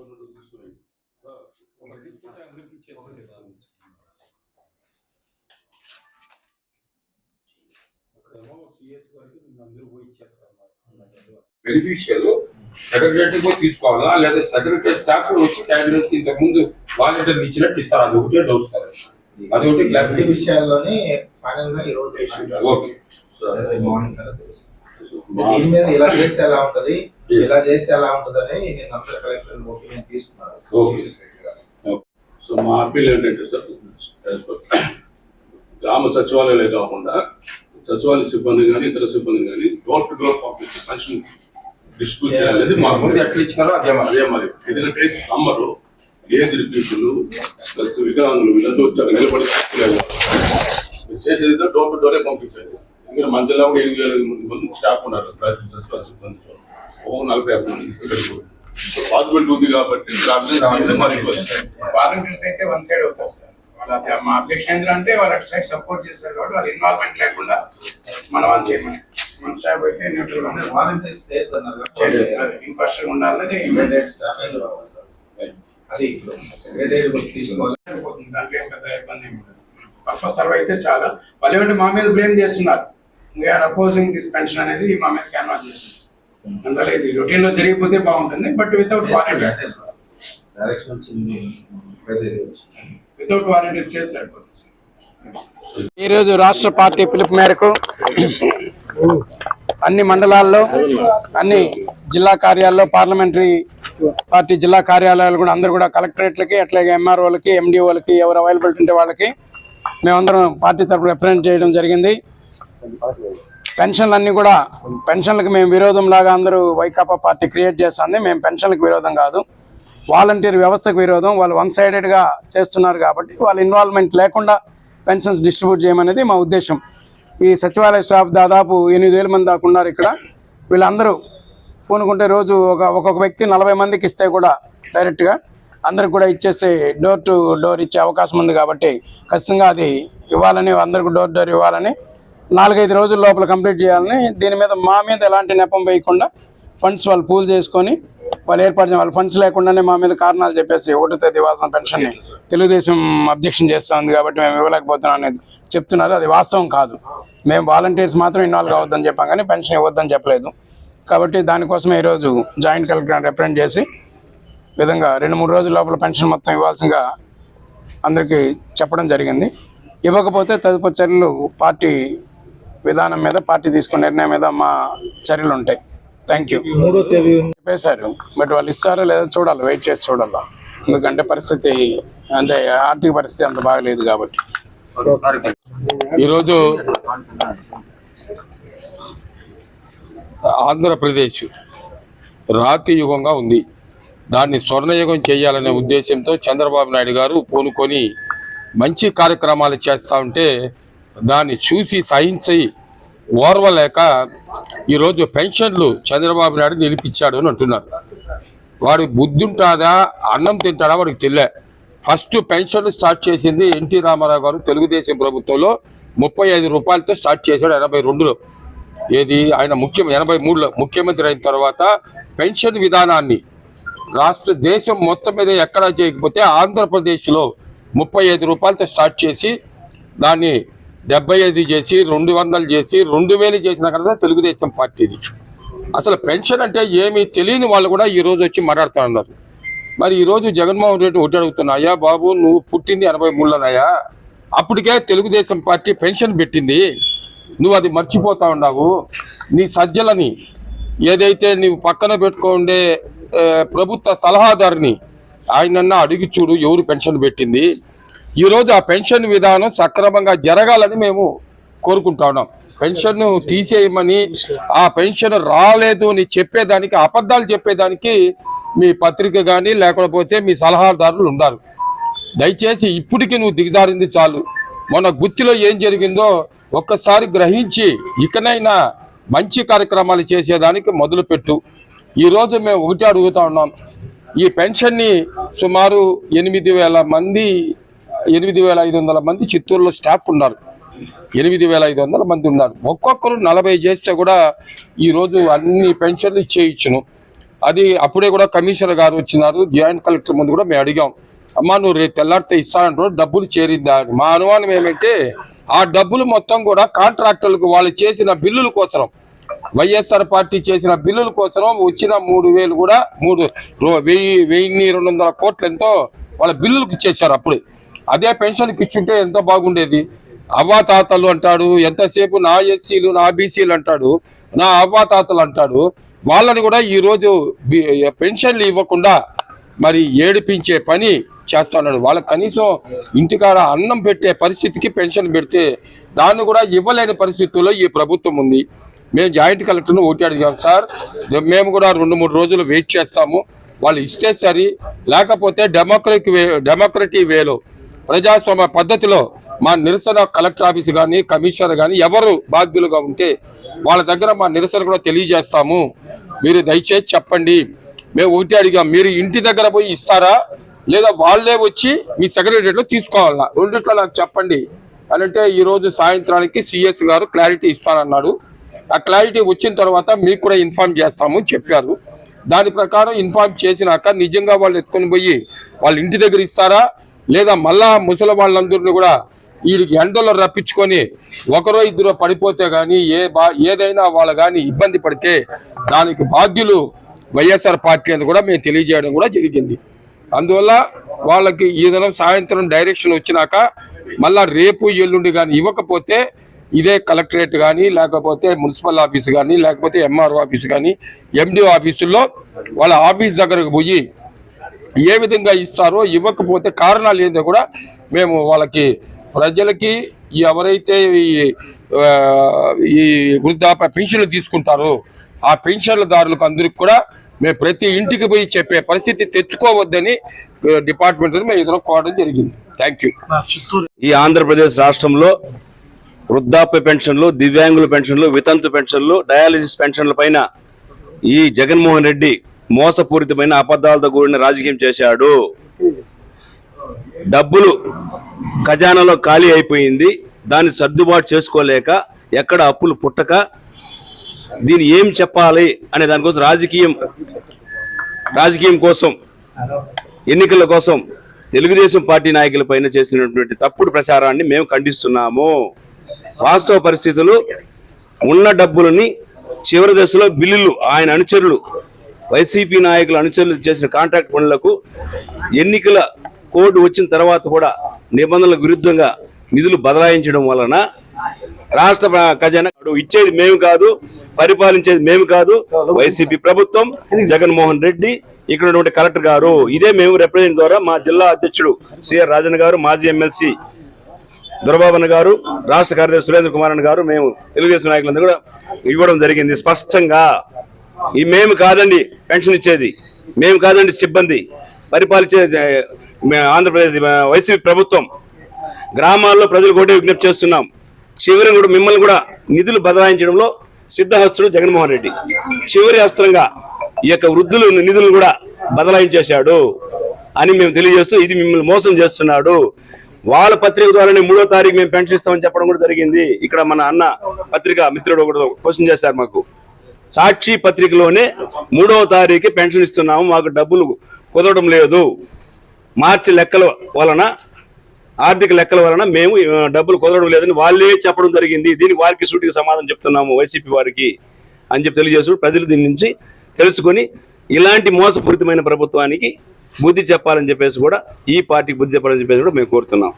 Government తీసుకుని తీసుకుంటే అందరికీ ఇచ్చేస్తుంది బెనిఫిషియల్ సెక్రటరీ కూడా తీసుకోవాలా లేదా సెక్రటరీ స్టాఫ్ వచ్చి క్యాండిడేట్ ఇంతకు ముందు వాలంటీర్ ఇచ్చినట్టు ఇస్తారు అది ఒకటే డౌట్ సార్ అది ఒకటి విషయాల్లోనే ఫైనల్గా ఈ రోజు ఓకే అదే మార్నింగ్ తర్వాత. దీని మీద ఇలా చేస్తే ఎలా ఉంటది. ఇలా చేస్తే ఎలా ఉంటదని నేను అంతా కలెక్టర్ ఒపీనియన్ తీసుకున్నాను. ఓకే సో మా అప్పీల్ ఏంటంటే సార్ గ్రామ సచివాలయాలే కాకుండా సచివాలయ సిబ్బంది కానీ ఇతర సిబ్బంది కానీ డోర్ టు డోర్ పంపించి పెన్షన్ డిస్ట్రిబ్యూట్ చేయాలనేది మాకు ముందు ఎట్లా ఇచ్చినారో అదే మరి. అదే మరి. ఎందుకంటే సమ్మర్ ఏజ్ రిపీట్లు ప్లస్ వికలాంగులు వీళ్ళతో వచ్చాక నిలబడి చేసేది డోర్ టు డోరే పంపించండి ఇక్కడ మధ్యలో కూడా ఎనిమిది వేల మంది మంది స్టాఫ్ ఉన్నారు ప్రతి సచివాలయ సిబ్బంది. ఓ నలభై యాభై మంది పాసిబిలిటీ ఉంది కాబట్టి వాలంటీర్స్ అయితే వన్ సైడ్ అవుతారు సార్. వాళ్ళ అది మా అబ్జెక్షన్ ఏంటంటే వాళ్ళు అటు సైడ్ సపోర్ట్ చేస్తారు కాబట్టి వాళ్ళ ఇన్వాల్వ్మెంట్ లేకుండా మనం వాళ్ళు చేయమని. మన స్టాఫ్ అయితే న్యూట్రల్. వాలంటీర్స్. అది తీసుకోవాలి. సరిపోతుంది. దాంట్లో పెద్ద ఇబ్బంది పర్పస్ సర్వ్ అయితే చాలా. వాళ్ళు ఏమంటే మా మీద బ్లేమ్ చేస్తున్నారు. వీఆర్ అపోజింగ్ దిస్ పెన్షన్ అనేది మా మీద క్యాన్వాస్ చేస్తుంది అందువల్ల ఇది రొటీన్లో జరిగిపోతే బాగుంటుంది బట్ వితౌట్ వితౌట్ వాలంటీర్ చేసి సరిపోతుంది సార్ ఈరోజు రాష్ట్ర పార్టీ పిలుపు మేరకు అన్ని మండలాల్లో అన్ని జిల్లా కార్యాలయాల్లో పార్లమెంటరీ పార్టీ జిల్లా కార్యాలయాలు కూడా అందరూ కూడా కలెక్టరేట్లకి అట్లాగే ఎంఆర్ఓలకి ఎండిఓలకి ఎవరు అవైలబిలిటీ ఉంటే వాళ్ళకి మేమందరం పార్టీ తరఫున రిప్రజెంట్ చేయడం జరిగింది. పెన్షన్లన్నీ కూడా పెన్షన్లకు మేము విరోధం లాగా అందరూ వైకాపా పార్టీ క్రియేట్ చేస్తుంది. మేము పెన్షన్లకు విరోధం కాదు. వాలంటీర్ వ్యవస్థకు విరోధం. వాళ్ళు వన్ సైడెడ్గా చేస్తున్నారు కాబట్టి వాళ్ళ ఇన్వాల్వ్మెంట్ లేకుండా పెన్షన్స్ డిస్ట్రిబ్యూట్ చేయమనేది మా ఉద్దేశం. ఈ సచివాలయ స్టాఫ్ దాదాపు ఎనిమిది వేల మంది దాకా ఉన్నారు ఇక్కడ. వీళ్ళందరూ పూనుకుంటే రోజు ఒక ఒక్కొక్క వ్యక్తి నలభై మందికి ఇస్తే కూడా డైరెక్ట్గా అందరికి కూడా ఇచ్చేసి డోర్ టు డోర్ ఇచ్చే అవకాశం ఉంది కాబట్టి ఖచ్చితంగా అది ఇవ్వాలని అందరికి డోర్ డోర్ ఇవ్వాలని నాలుగైదు రోజుల లోపల కంప్లీట్ చేయాలని దీని మీద మా మీద ఎలాంటి నెపం వేయకుండా ఫండ్స్ వాళ్ళు పూల్ చేసుకొని వాళ్ళు ఏర్పాటు చేయాలి ఫండ్స్ లేకుండానే మా మీద కారణాలు చెప్పేసి ఒకటో తేదీ ఇవ్వాల్సిన పెన్షన్ని తెలుగుదేశం అబ్జెక్షన్ చేస్తుంది కాబట్టి మేము ఇవ్వలేకపోతున్నాం అనేది చెప్తున్నారు. అది వాస్తవం కాదు. మేము వాలంటీర్స్ మాత్రం ఇన్వాల్వ్ కావద్దని చెప్పాం కానీ పెన్షన్ ఇవ్వద్దని చెప్పలేదు. కాబట్టి దానికోసమే ఈరోజు జాయింట్ కలెక్టర్ రిప్రజెంట్ చేసి విధంగా రెండు మూడు రోజుల లోపల పెన్షన్ మొత్తం ఇవ్వాల్సిందిగా అందరికీ చెప్పడం జరిగింది. ఇవ్వకపోతే తదుపరి చర్యలు పార్టీ విధానం మీద పార్టీ తీసుకున్న నిర్ణయం మీద మా చర్యలు ఉంటాయి. థ్యాంక్ యూ మూడో తేదీ చెప్పేశారు. బట్ వాళ్ళు ఇస్తారో లేదో చూడాలి వెయిట్ చేసి చూడాలి. ఎందుకంటే పరిస్థితి అంటే ఆర్థిక పరిస్థితి అంత బాగలేదు కాబట్టి. ఈరోజు ఆంధ్రప్రదేశ్ రాతి యుగంగా ఉంది. దాన్ని స్వర్ణయుగం చేయాలనే ఉద్దేశంతో చంద్రబాబు నాయుడు గారు పూనుకొని మంచి కార్యక్రమాలు చేస్తూ ఉంటే దాన్ని చూసి సహించి ఓర్వలేక ఈరోజు పెన్షన్లు చంద్రబాబు నాయుడు నిలిపించాడు అని అంటున్నారు. వాడి బుద్ధి ఉంటుందా అన్నం తింటాడా వాడికి తెలియ ఫస్ట్ పెన్షన్ స్టార్ట్ చేసింది ఎన్టీ రామారావు గారు తెలుగుదేశం ప్రభుత్వంలో ముప్పై ఐదు రూపాయలతో స్టార్ట్ చేశాడు ఎనభై రెండులో. ఏది? ఆయన ముఖ్యం ఎనభై మూడులో. ముఖ్యమంత్రి అయిన తర్వాత పెన్షన్ విధానాన్ని రాష్ట్ర దేశం మొత్తం మీద ఎక్కడ చేయకపోతే ఆంధ్రప్రదేశ్లో ముప్పై ఐదు రూపాయలతో స్టార్ట్ చేసి దాన్ని డెబ్బై ఐదు చేసి రెండు వందలు చేసి రెండు వేలు చేసిన కదా తెలుగుదేశం పార్టీది. అసలు పెన్షన్ అంటే ఏమీ తెలియని వాళ్ళు కూడా ఈ రోజు వచ్చి మాట్లాడుతూ ఉన్నారు. మరి ఈరోజు జగన్మోహన్ రెడ్డి ఒకటి అడుగుతున్నా అయ్యా బాబు నువ్వు పుట్టింది ఎనభై మూడులోనయ్యా? అప్పటికే తెలుగుదేశం పార్టీ పెన్షన్ పెట్టింది. నువ్వు అది మర్చిపోతా ఉన్నావు. నీ సజ్జలని ఏదైతే నువ్వు పక్కన పెట్టుకోండే ప్రభుత్వ సలహాదారుని ఆయనన్నా అడిగి చూడు ఎవరు పెన్షన్ పెట్టింది. ఈరోజు ఆ పెన్షన్ విధానం సక్రమంగా జరగాలని మేము కోరుకుంటా ఉన్నాం. పెన్షన్ తీసేయమని ఆ పెన్షన్ రాలేదు అని చెప్పేదానికి అబద్ధాలు చెప్పేదానికి మీ పత్రిక కానీ లేకపోతే మీ సలహాదారులు ఉన్నారు. దయచేసి ఇప్పటికి నువ్వు దిగజారింది చాలు. మొన్న గుత్తిలో ఏం జరిగిందో ఒక్కసారి గ్రహించి ఇకనైనా మంచి కార్యక్రమాలు చేసేదానికి మొదలుపెట్టు. ఈరోజు మేము ఒకటి అడుగుతా ఉన్నాం. ఈ పెన్షన్ని సుమారు ఎనిమిది వేల మంది ఎనిమిది వేల ఐదు వందల మంది చిత్తూరులో స్టాఫ్ ఉన్నారు. ఎనిమిది వేల ఐదు వందల మంది ఉన్నారు. ఒక్కొక్కరు నలభై చేస్తే కూడా ఈరోజు అన్ని పెన్షన్లు ఇచ్చేయచ్చును. అది అప్పుడే కూడా కమిషనర్ గారు వచ్చినారు. జాయింట్ కలెక్టర్ ముందు కూడా మేము అడిగాం. అమ్మా నువ్వు రేపు తెల్లారితే ఇస్తానంటారు డబ్బులు చేరిందా? అని. మా అనుమానం ఏమంటే ఆ డబ్బులు మొత్తం కూడా కాంట్రాక్టర్లకు వాళ్ళు చేసిన బిల్లుల కోసం వైఎస్ఆర్ పార్టీ చేసిన బిల్లుల కోసం వచ్చిన మూడు వేలు కూడా మూడు వెయ్యి వెయ్యి రెండు వందల కోట్లు ఎంతో వాళ్ళ బిల్లులకు చేశారు అప్పుడే. అదే పెన్షన్కి ఇచ్చుంటే ఎంత బాగుండేది. అవ్వాతాతలు అంటాడు ఎంతసేపు నా ఎస్సీలు నా బీసీలు అంటాడు నా అవ్వాతాతలు అంటాడు వాళ్ళని కూడా ఈరోజు పెన్షన్లు ఇవ్వకుండా మరి ఏడిపించే పని చేస్తున్నాడు వాళ్ళకి కనీసం ఇంటికాడ అన్నం పెట్టే పరిస్థితికి పెన్షన్ పెడితే దాన్ని కూడా ఇవ్వలేని పరిస్థితుల్లో ఈ ప్రభుత్వం ఉంది. మేము జాయింట్ కలెక్టర్ను ఓటీ అడిగాం సార్. మేము కూడా రెండు మూడు రోజులు వెయిట్ చేస్తాము. వాళ్ళు ఇస్తే సరి లేకపోతే డెమోక్రటిక్ వే డెమోక్రటీ వేలో ప్రజాస్వామ్య పద్ధతిలో మా నిరసన కలెక్టర్ ఆఫీస్ కానీ కమిషనర్ కానీ ఎవరు బాధ్యులుగా ఉంటే వాళ్ళ దగ్గర మా నిరసన కూడా తెలియజేస్తాము. మీరు దయచేసి చెప్పండి. మేము ఒకటి అడిగాం మీరు ఇంటి దగ్గర పోయి ఇస్తారా? లేదా వాళ్ళే వచ్చి మీ సెక్రటరీలో తీసుకోవాలా? రెండిట్లో నాకు చెప్పండి. అని అంటే ఈరోజు సాయంత్రానికి సిఎస్ గారు క్లారిటీ ఇస్తానన్నాడు. ఆ క్లారిటీ వచ్చిన తర్వాత మీకు కూడా ఇన్ఫార్మ్ చేస్తాము చెప్పారు. దాని ప్రకారం ఇన్ఫార్మ్ చేసినాక నిజంగా వాళ్ళు ఎత్తుకొని పోయి వాళ్ళ ఇంటి దగ్గర ఇస్తారా? లేదా మళ్ళా ముసలి వాళ్ళందరినీ కూడా వీడికి ఎండలో రప్పించుకొని ఒకరో ఇద్దరు పడిపోతే కానీ ఏ బా ఏదైనా వాళ్ళు కానీ ఇబ్బంది పడితే దానికి బాధ్యులు వైఎస్ఆర్ పార్టీ అని కూడా మేము తెలియజేయడం కూడా జరిగింది. అందువల్ల వాళ్ళకి ఈ దినం సాయంత్రం డైరెక్షన్ వచ్చినాక మళ్ళా రేపు ఎల్లుండి కానీ ఇవ్వకపోతే ఇదే కలెక్టరేట్ కానీ లేకపోతే మున్సిపల్ ఆఫీస్ కానీ లేకపోతే ఎంఆర్ఓ ఆఫీస్ కానీ ఎండిఓ ఆఫీసుల్లో వాళ్ళ ఆఫీస్ దగ్గరకు పోయి ఏ విధంగా ఇస్తారో ఇవ్వకపోతే కారణాలు ఏందో కూడా మేము వాళ్ళకి ప్రజలకి ఈ ఎవరైతే ఈ వృద్ధాప్య పెన్షన్లు తీసుకుంటారో ఆ పెన్షన్లదారులకు అందరికి కూడా మేము ప్రతి ఇంటికి పోయి చెప్పే పరిస్థితి తెచ్చుకోవద్దని డిపార్ట్మెంట్ మేము ఇద్దరు కోవడం జరిగింది. Thank you. ఈ ఆంధ్రప్రదేశ్ రాష్ట్రంలో వృద్ధాప్య పెన్షన్లు దివ్యాంగుల పెన్షన్లు వితంతు పెన్షన్లు డయాలసిస్ పెన్షన్ల పైన ఈ జగన్మోహన్ రెడ్డి మోసపూరితమైన అబద్ధాలతో కూడిన రాజకీయం చేశాడు. డబ్బులు ఖజానాలో ఖాళీ అయిపోయింది. దాన్ని సర్దుబాటు చేసుకోలేక ఎక్కడ అప్పులు పుట్టక దీన్ని ఏం చెప్పాలి అనే దానికోసం రాజకీయం రాజకీయం కోసం ఎన్నికల కోసం తెలుగుదేశం పార్టీ నాయకుల పైన చేసినటువంటి తప్పుడు ప్రచారాన్ని మేము ఖండిస్తున్నాము. వాస్తవ పరిస్థితులు ఉన్న డబ్బులని చివరి దశలో బిల్లులు ఆయన అనుచరులు వైసీపీ నాయకుల అనుచరులు చేసిన కాంట్రాక్ట్ పనులకు ఎన్నికల కోడ్ వచ్చిన తర్వాత కూడా నిబంధనలకు విరుద్ధంగా నిధులు బదలాయించడం వలన రాష్ట్ర ఖజానా ఇచ్చేది మేము కాదు పరిపాలించేది మేము కాదు. వైసీపీ ప్రభుత్వం జగన్మోహన్ రెడ్డి ఇక్కడ ఉన్నటువంటి కలెక్టర్ గారు. ఇదే మేము రిప్రజెంట్ ద్వారా మా జిల్లా అధ్యక్షుడు సిఆర్ రాజన్ గారు మాజీ ఎమ్మెల్సీ దొరబాబన్న గారు రాష్ట్ర కార్యదర్శి సురేంద్ర కుమార్ గారు మేము తెలుగుదేశం నాయకులందరూ కూడా ఇవ్వడం జరిగింది స్పష్టంగా. ఈ మేము కాదండి పెన్షన్ ఇచ్చేది. మేము కాదండి సిబ్బంది. పరిపాలించే ఆంధ్రప్రదేశ్ వైసీపీ ప్రభుత్వం. గ్రామాల్లో ప్రజలు కూడా విజ్ఞప్తి చేస్తున్నాం. చివరి కూడా మిమ్మల్ని కూడా నిధులు బదలాయించడంలో సిద్ధహస్తుడు జగన్మోహన్ రెడ్డి. చివరి అస్త్రంగా ఈ యొక్క వృద్ధులు నిధులు కూడా బదలాయించేశాడు అని మేము తెలియజేస్తూ ఇది మిమ్మల్ని మోసం చేస్తున్నాడు. వాళ్ళ పత్రిక ద్వారానే మూడో తారీఖు మేము పెన్షన్ ఇస్తామని చెప్పడం కూడా జరిగింది. ఇక్కడ మన అన్న పత్రిక మిత్రుడు ఒకటి క్వశ్చన్ చేశారు మాకు. సాక్షి పత్రికలోనే మూడవ తారీఖు పెన్షన్ ఇస్తున్నాము మాకు డబ్బులు కుదరడం లేదు. మార్చి లెక్కల వలన ఆర్థిక లెక్కల వలన మేము డబ్బులు కుదరడం లేదని వాళ్ళే చెప్పడం జరిగింది. దీనికి వారికి సూటికి సమాధానం చెప్తున్నాము వైసీపీ వారికి అని చెప్పి తెలియజేస్తూ ప్రజలు దీని నుంచి తెలుసుకొని ఇలాంటి మోసపూరితమైన ప్రభుత్వానికి బుద్ధి చెప్పాలని చెప్పేసి కూడా ఈ పార్టీకి బుద్ధి చెప్పాలని చెప్పేసి కూడా మేము కోరుతున్నాం.